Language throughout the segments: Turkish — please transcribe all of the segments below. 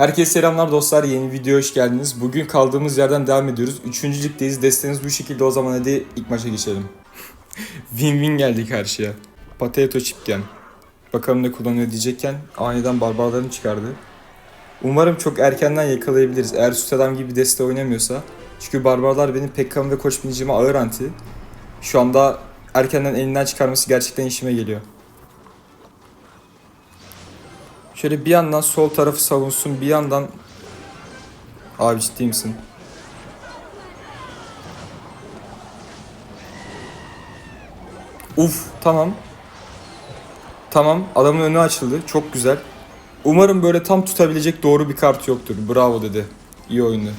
Herkese selamlar dostlar. Yeni videoya hoş geldiniz. Bugün kaldığımız yerden devam ediyoruz. Üçüncü ligdeyiz. Desteniz bu şekilde o zaman hadi ilk maça geçelim. Win-win geldi karşıya. Potato Chipken. Bakalım ne kullanıyor diyecekken aniden barbarlarını çıkardı. Umarım çok erkenden yakalayabiliriz. Eğer süt adam gibi deste oynamıyorsa. Çünkü barbarlar benim Pekkan ve Koç binicime ağır anti. Şu anda erkenden elinden çıkarması gerçekten işime geliyor. Şöyle bir yandan sol tarafı savunsun, bir yandan... Abi ciddi misin? Uf, tamam. Tamam, adamın önü açıldı. Çok güzel. Umarım böyle tam tutabilecek doğru bir kart yoktur. Bravo dedi. İyi oyundu.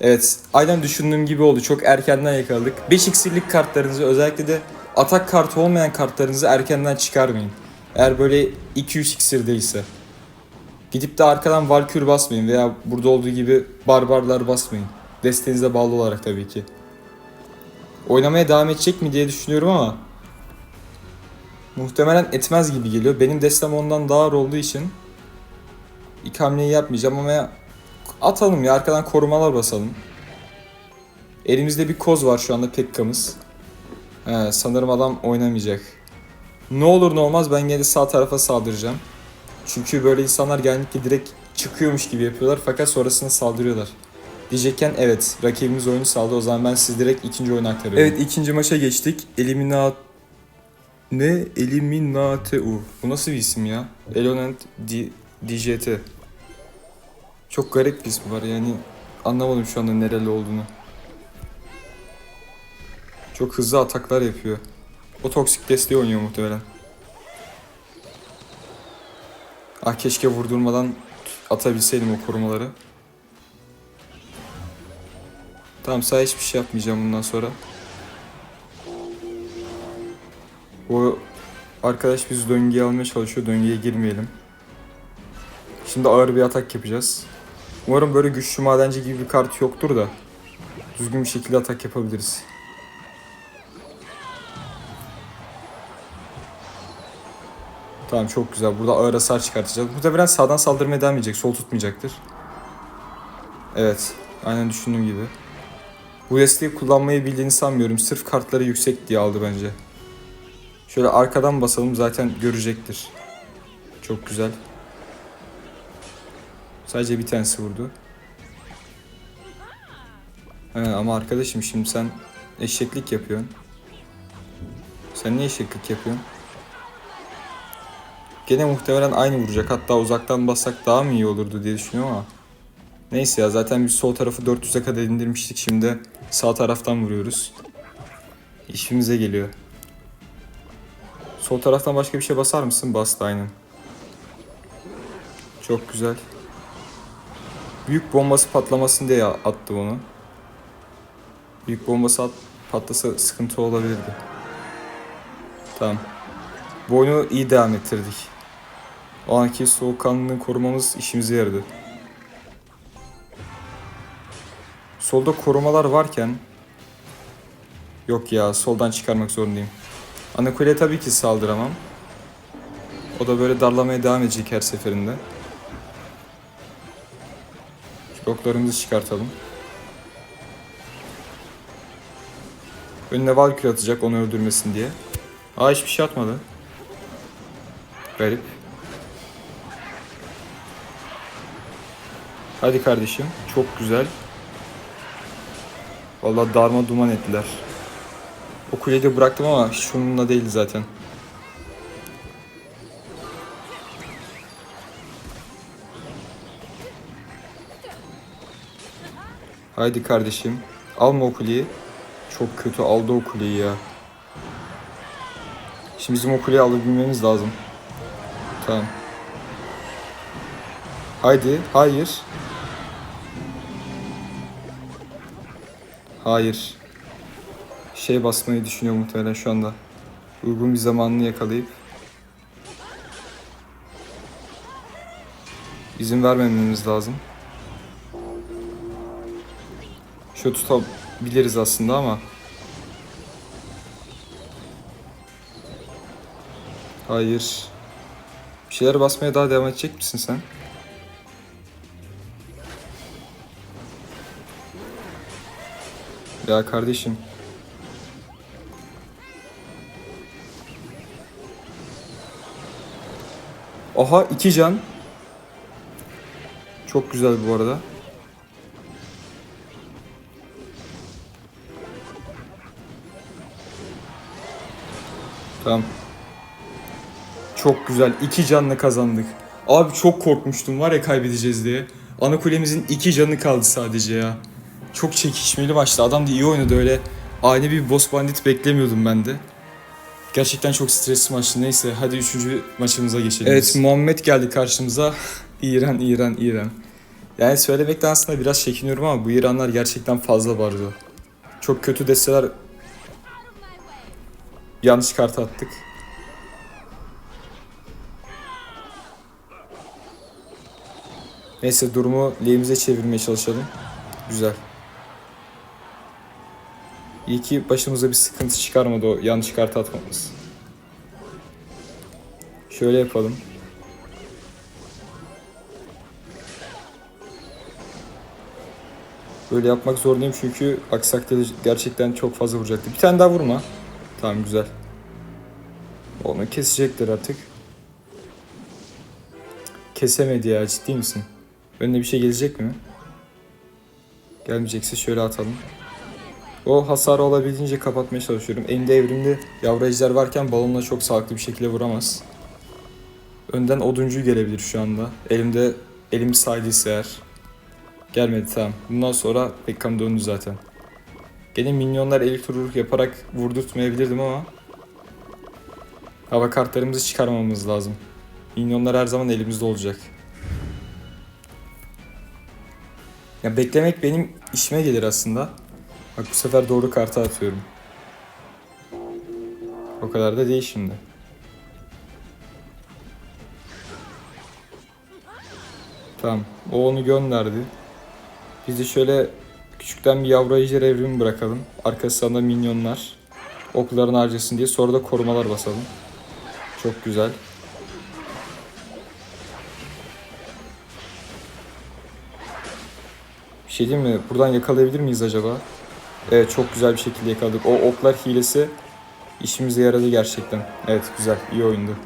Evet, aynen düşündüğüm gibi oldu. Çok erkenden yakaladık. 5 iksirlik kartlarınızı özellikle de atak kartı olmayan kartlarınızı erkenden çıkarmayın. Eğer böyle 2-3 iksir değilse. Gidip de arkadan Valkür basmayın veya burada olduğu gibi barbarlar basmayın. Desteğinize bağlı olarak tabii ki. Oynamaya devam edecek mi diye düşünüyorum ama muhtemelen etmez gibi geliyor. Benim destem ondan daha ağır olduğu için ilk hamleyi yapmayacağım ama atalım ya arkadan korumalar basalım. Elimizde bir koz var şu anda Pekka'mız. He, sanırım adam oynamayacak. Ne olur ne olmaz ben gene sağ tarafa saldıracağım. Çünkü böyle insanlar genellikle direkt çıkıyormuş gibi yapıyorlar fakat sonrasında saldırıyorlar. Diyecekken evet rakibimiz oyunu saldı o zaman ben siz direkt ikinci oyuna aktarıyorum. Evet ikinci maça geçtik. Eliminat... Ne? Eliminateu. Bu nasıl bir isim ya? Elonent D- DJT. Çok garip bir ismi var yani anlamadım şu anda nereli olduğunu. Çok hızlı ataklar yapıyor. O toksik desteği oynuyor muhtemelen. Ah keşke vurdurmadan atabilseydim o korumaları. Tamam sağ hiçbir şey yapmayacağım bundan sonra. O arkadaş biz döngüye almaya çalışıyor. Döngüye girmeyelim. Şimdi ağır bir atak yapacağız. Umarım böyle güçlü madenci gibi bir kart yoktur da düzgün bir şekilde atak yapabiliriz. Tamam çok güzel. Burada ağır hasar çıkartacağız. Muhtemelen sağdan saldırmaya devam edecek. Sol tutmayacaktır. Evet. Aynen düşündüğüm gibi. Bu desteği kullanmayı bildiğini sanmıyorum. Sırf kartları yüksek diye aldı bence. Şöyle arkadan basalım zaten görecektir. Çok güzel. Sadece bir tanesi vurdu. He, ama arkadaşım şimdi sen eşeklik yapıyorsun. Sen niye eşeklik yapıyorsun? Gene muhtemelen aynı vuracak. Hatta uzaktan bassak daha mı iyi olurdu diye düşünüyorum ama. Neyse ya zaten biz sol tarafı 400'e kadar indirmiştik. Şimdi sağ taraftan vuruyoruz. İşimize geliyor. Sol taraftan başka bir şey basar mısın? Bastı aynen. Çok güzel. Büyük bombası patlamasın diye attı onu. Büyük bombası at, patlasa sıkıntı olabilirdi. Tamam. Bu oyunu iyi devam ettirdik. O anki soğukkanlılığını korumamız işimize yaradı. Solda korumalar varken Yok ya soldan çıkarmak zorundayım. Anakule'ye tabii ki saldıramam. O da böyle darlamaya devam edecek her seferinde. Şu çıkartalım. Önüne Valkyrie atacak onu öldürmesin diye. Aa hiçbir şey atmadı. Garip. Hadi kardeşim. Çok güzel. Vallahi darma duman ettiler. O kuleyi de bıraktım ama şununla değildi zaten. Haydi kardeşim. Alma o kuleyi. Çok kötü aldı o kuleyi ya. Şimdi bizim o kuleyi alabilmemiz lazım. Tamam. Haydi. Hayır. Hayır. Şey basmayı düşünüyor muhtemelen şu anda. Uygun bir zamanını yakalayıp izin vermememiz lazım. Şöyle tutabiliriz aslında ama Hayır. Bir şeyler basmaya daha devam edecek misin sen? Ya kardeşim. Aha iki can. Çok güzel bu arada. Tamam. Çok güzel. iki canlı kazandık. Abi çok korkmuştum var ya kaybedeceğiz diye. Ana kulemizin iki canı kaldı sadece ya. Çok çekişmeli maçtı. Adam da iyi oynadı öyle. Ani bir boss bandit beklemiyordum ben de. Gerçekten çok stresli maçtı. Neyse hadi üçüncü maçımıza geçelim. Evet Muhammed geldi karşımıza. İran, İran, İran. Yani söylemekten aslında biraz çekiniyorum ama bu İranlar gerçekten fazla barzo. Çok kötü desteler yanlış kart attık. Neyse durumu lehimize çevirmeye çalışalım. Güzel. İyi ki başımıza bir sıkıntı çıkarmadı o yanlış kart atmamız. Şöyle yapalım. Böyle yapmak zorundayım çünkü takdirde gerçekten çok fazla vuracaktı. Bir tane daha vurma. Tamam güzel. Onu kesecektir artık. Kesemedi ya ciddi misin? Önüne bir şey gelecek mi? Gelmeyecekse şöyle atalım. O hasarı olabildiğince kapatmaya çalışıyorum. Elimde evrimli yavru ejder varken balonla çok sağlıklı bir şekilde vuramaz. Önden oduncu gelebilir şu anda. Elimde elim saydıysa eğer. Gelmedi tamam. Bundan sonra Beckham döndü zaten. Gene minyonlar elektroluk yaparak vurdurtmayabilirdim ama hava kartlarımızı çıkarmamız lazım. Minyonlar her zaman elimizde olacak. Ya beklemek benim işime gelir aslında. Bak bu sefer doğru kartı atıyorum. O kadar da değil şimdi. Tamam. O onu gönderdi. Biz de şöyle küçükten bir yavru ejder evrimi bırakalım. Arkasında minyonlar. Oklarını harcasın diye. Sonra da korumalar basalım. Çok güzel. Bir şey diyeyim mi? Buradan yakalayabilir miyiz acaba? Evet çok güzel bir şekilde yakaladık. O oklar hilesi işimize yaradı gerçekten. Evet güzel. iyi oyundu.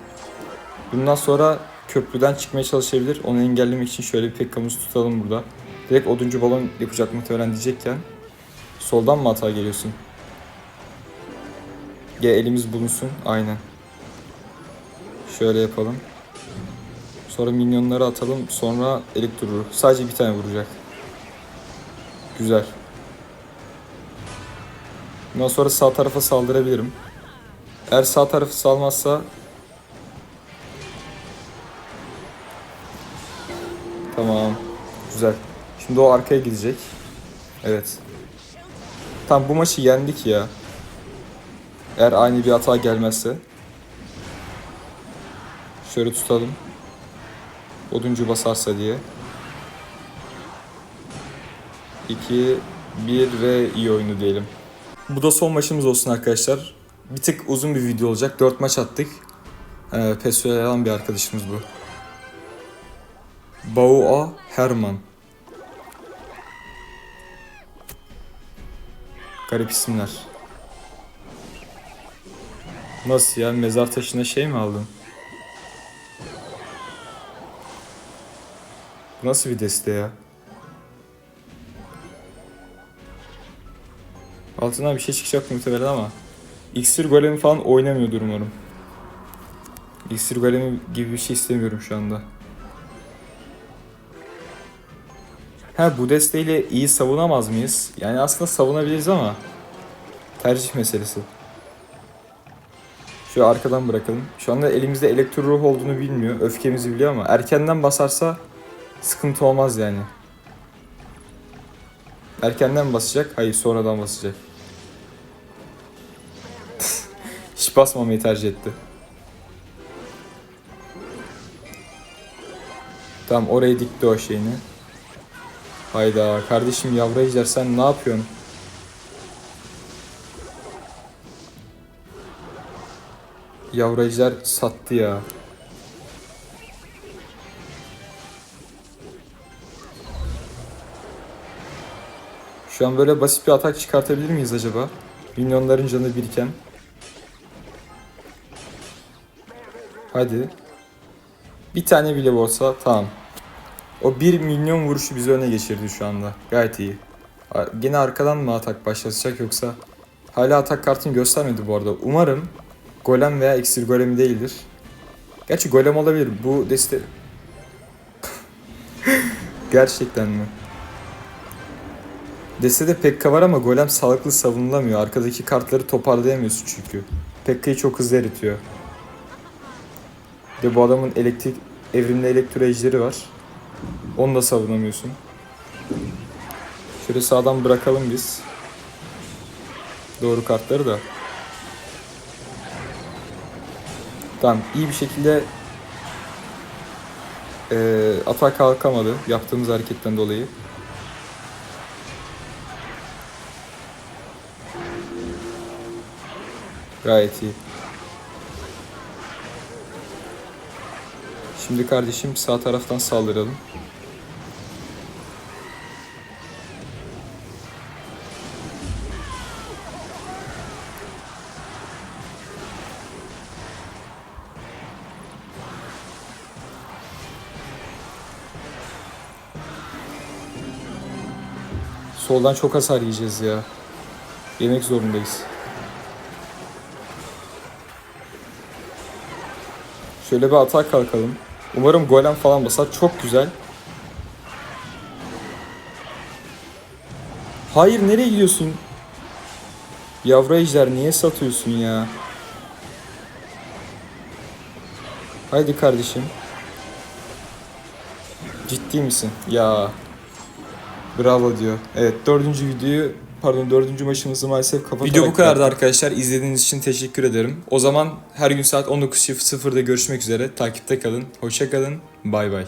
Bundan sonra köprüden çıkmaya çalışabilir. Onu engellemek için şöyle bir pekkamızı tutalım burada. Direkt oduncu balon yapacak muhtemelen diyecekken. Soldan mı hata geliyorsun? Gel elimiz bulunsun. Aynen. Şöyle yapalım. Sonra minyonları atalım. Sonra elektro. Sadece bir tane vuracak. Güzel. Bundan sonra sağ tarafa saldırabilirim. Eğer sağ tarafı salmazsa Tamam. Güzel. Şimdi o arkaya gidecek. Evet. Tam bu maçı yendik ya. Eğer aynı bir hata gelmezse. Şöyle tutalım. Oduncu basarsa diye. 2 1 ve iyi oyunu diyelim. Bu da son maçımız olsun arkadaşlar. Bir tık uzun bir video olacak. 4 maç attık. Ee, PES'e alan bir arkadaşımız bu. Baua Herman. Garip isimler. Nasıl ya? Mezar taşına şey mi aldın? Nasıl bir deste ya? Altından bir şey çıkacak muhtemelen ama İksir golemi falan oynamıyordur umarım. İksir golemi gibi bir şey istemiyorum şu anda. Ha bu desteğiyle iyi savunamaz mıyız? Yani aslında savunabiliriz ama tercih meselesi. Şu arkadan bırakalım. Şu anda elimizde elektro ruh olduğunu bilmiyor. Öfkemizi biliyor ama erkenden basarsa sıkıntı olmaz yani. Erkenden basacak? Hayır sonradan basacak. Hiç basmamayı tercih etti. Tamam oraya dikti o şeyini. Hayda kardeşim yavru ejder sen ne yapıyorsun? Yavru ejder sattı ya. Şu an böyle basit bir atak çıkartabilir miyiz acaba? Minyonların canı biriken. Hadi. Bir tane bile olsa tamam. O bir milyon vuruşu bizi öne geçirdi şu anda. Gayet iyi. Gene arkadan mı atak başlatacak yoksa hala atak kartını göstermedi bu arada. Umarım golem veya iksir golemi değildir. Gerçi golem olabilir. Bu deste... Gerçekten mi? Destede Pekka var ama golem sağlıklı savunulamıyor. Arkadaki kartları toparlayamıyorsun çünkü. Pekka'yı çok hızlı eritiyor. De bu adamın elektrik evrimli elektro ejderi var. Onu da savunamıyorsun. Şöyle sağdan bırakalım biz. Doğru kartları da. Tamam iyi bir şekilde eee atak kalkamadı yaptığımız hareketten dolayı. Gayet iyi. Şimdi kardeşim sağ taraftan saldıralım. Soldan çok hasar yiyeceğiz ya. Yemek zorundayız. Şöyle bir atak kalkalım. Umarım golem falan basar. Çok güzel. Hayır nereye gidiyorsun? Yavru ejder niye satıyorsun ya? Haydi kardeşim. Ciddi misin? Ya. Bravo diyor. Evet dördüncü videoyu pardon dördüncü maçımızı maalesef kapatarak Video bu kadardı arkadaşlar. İzlediğiniz için teşekkür ederim. O zaman her gün saat 19.00'da görüşmek üzere. Takipte kalın. Hoşça kalın. Bay bay.